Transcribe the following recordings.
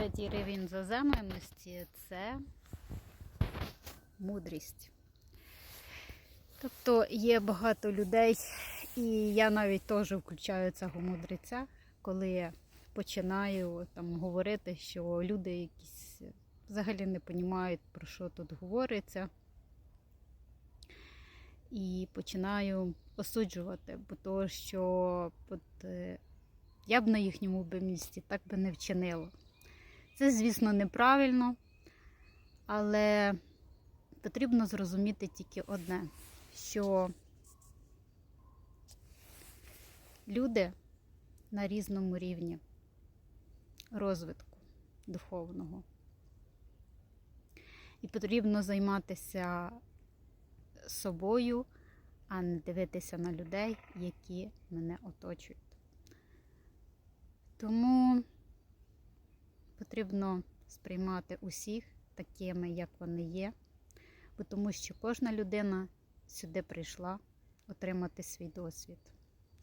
Третій рівень заземленості це мудрість. Тобто є багато людей, і я навіть теж включаю цього мудреця, коли починаю там говорити, що люди якісь взагалі не розуміють, про що тут говориться. І починаю осуджувати, бо то, що от, е, я б на їхньому місці так би не вчинила. Це, звісно, неправильно, але потрібно зрозуміти тільки одне, що люди на різному рівні розвитку духовного. І потрібно займатися собою, а не дивитися на людей, які мене оточують. Тому потрібно сприймати усіх такими, як вони є, бо тому що кожна людина сюди прийшла отримати свій досвід.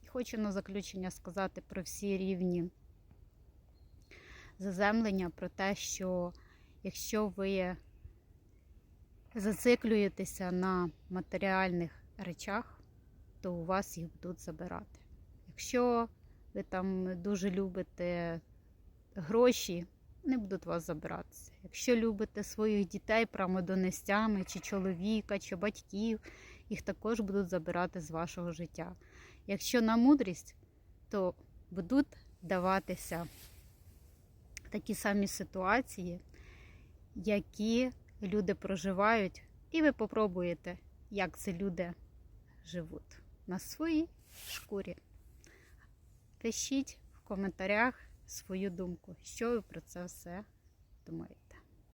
І хочу на заключення сказати про всі рівні заземлення, про те, що якщо ви зациклюєтеся на матеріальних речах, то у вас їх будуть забирати. Якщо ви там дуже любите гроші, не будуть вас забиратися. Якщо любите своїх дітей прамодонестями, чи чоловіка, чи батьків, їх також будуть забирати з вашого життя. Якщо на мудрість, то будуть даватися такі самі ситуації, які люди проживають, і ви попробуєте, як це люди живуть на своїй шкурі. Пишіть в коментарях свою думку, що ви про це все думаєте.